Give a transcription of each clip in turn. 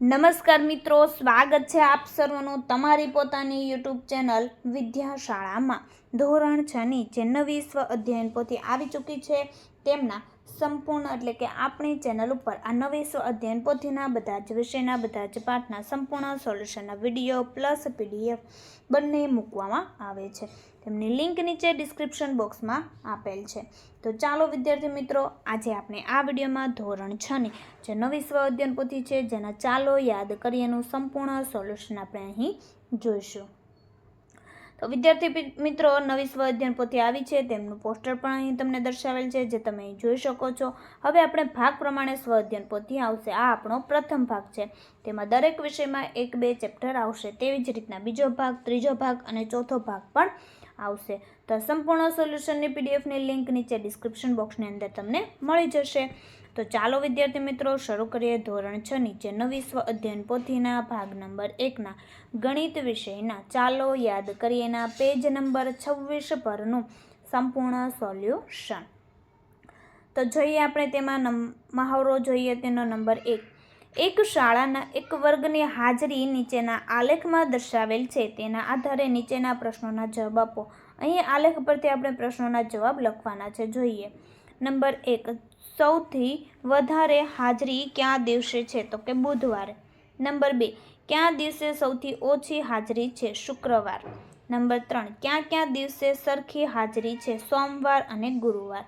નમસ્કાર મિત્રો, સ્વાગત છે આપ સર્વનું તમારી પોતાની યુટ્યુબ ચેનલ વિદ્યાશાળામાં. ધોરણ છની જે નવી સ્વ અધ્યયન પોથી આવી ચૂકી છે, તેમના સંપૂર્ણ એટલે કે આપણી ચેનલ ઉપર આ નવી અધ્યયન પોથીના બધા જ વિષયના બધા જ પાઠના સંપૂર્ણ સોલ્યુશનના વીડિયો પ્લસ પીડીએફ બંને મૂકવામાં આવે છે. તેમની લિંક નીચે ડિસ્ક્રિપ્શન બોક્સમાં આપેલ છે. તો ચાલો, વિદ્યાર્થી મિત્રો, આજે આપણે આ વિડીયોમાં ધોરણ છની જે નવી સ્વ અધ્યયન પોથી છે, જેના ચાલો યાદ કરીએનું સંપૂર્ણ સોલ્યુશન આપણે અહીં જોઈશું. તો વિદ્યાર્થી મિત્રો, નવી સ્વ અધ્યયન પોથી આવી છે. તેમનું પોસ્ટર પણ અહીં તમને દર્શાવેલ છે, જે તમે અહીં જોઈ શકો છો. હવે આપણે ભાગ પ્રમાણે સ્વ અધ્યયન પોથી આવશે. આ આપણો પ્રથમ ભાગ છે. તેમાં દરેક વિષયમાં એક બે ચેપ્ટર આવશે. તેવી જ રીતના બીજો ભાગ, ત્રીજો ભાગ અને ચોથો ભાગ પણ આવશે. તો સંપૂર્ણ સોલ્યુશનની પીડીએફની લિંક નીચે ડિસ્ક્રિપ્શન બોક્સની અંદર તમને મળી જશે. તો ચાલો વિદ્યાર્થી મિત્રો, શરૂ કરીએ ધોરણ છ નીચે નવી સ્વ અધ્યયન પોથીના ભાગ નંબર એકના ગણિત વિષયના. ચાલો યાદ કરીએના પેજ નંબર છવ્વીસ પરનું સંપૂર્ણ સોલ્યુશન. તો જોઈએ આપણે તેમાં મહાવરો જોઈએ તેનો નંબર એક. એક શાળાના એક વર્ગની હાજરી નીચેના આલેખમાં દર્શાવેલ છે. તેના આધારે નીચેના પ્રશ્નોના જવાબ આપો. અહીં આલેખ પરથી આપણે પ્રશ્નોના જવાબ લખવાના છે. જોઈએ. નંબર એક, સૌથી વધારે હાજરી કયા દિવસે છે? તો કે બુધવારે. નંબર બે, ક્યાં દિવસે સૌથી ઓછી હાજરી છે? શુક્રવાર. નંબર ત્રણ, ક્યાં ક્યાં દિવસે સરખી હાજરી છે? સોમવાર અને ગુરુવાર.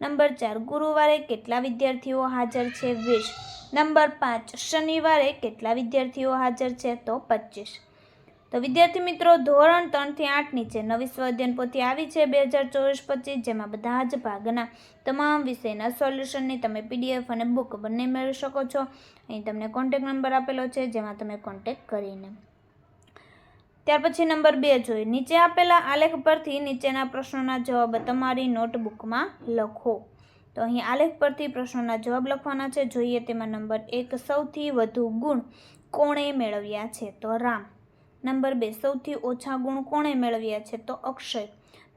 નંબર ચાર, ગુરુવારે કેટલા વિદ્યાર્થીઓ હાજર છે? વીસ. નંબર પાંચ, શનિવારે કેટલા વિદ્યાર્થીઓ હાજર છે? તો પચીસ. તો વિદ્યાર્થી મિત્રો, ધોરણ ત્રણથી આઠ નીચે નવી સ્વાધ્યાયન પોથી આવી છે બે હજાર ચોવીસ પચીસ, જેમાં બધા જ ભાગના તમામ વિષયના સોલ્યુશનની તમે પીડીએફ અને બુક બંને મેળવી શકો છો. અહીં તમને કોન્ટેક નંબર આપેલો છે, જેમાં તમે કોન્ટેક કરીને. ત્યાર પછી નંબર બે જોઈએ. નીચે આપેલા આલેખ પરથી નીચેના પ્રશ્નોના જવાબ તમારી નોટબુકમાં લખો. તો અહીં આલેખ પરથી પ્રશ્નોના જવાબ લખવાના છે. જોઈએ તેમાં નંબર એક સૌથી વધુ ગુણ કોણે મેળવ્યા છે? તો રામ. નંબર બે, સૌથી ઓછા ગુણ કોણે મેળવ્યા છે? તો અક્ષય.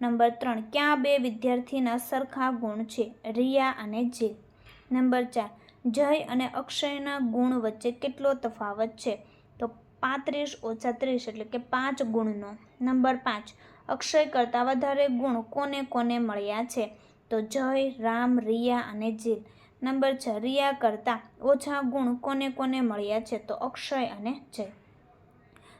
નંબર ત્રણ, ક્યાં બે વિદ્યાર્થીના સરખા ગુણ છે? રિયા અને જીલ નંબર ચાર, જય અને અક્ષયના ગુણ વચ્ચે કેટલો તફાવત છે? તો પાંત્રીસ ઓછા ત્રીસ એટલે કે પાંચ ગુણનો. નંબર પાંચ, અક્ષય કરતાં વધારે ગુણ કોને કોને મળ્યા છે? તો જય, રામ, રિયા અને જીલ નંબર છ, રિયા કરતાં ઓછા ગુણ કોને કોને મળ્યા છે? તો અક્ષય અને જય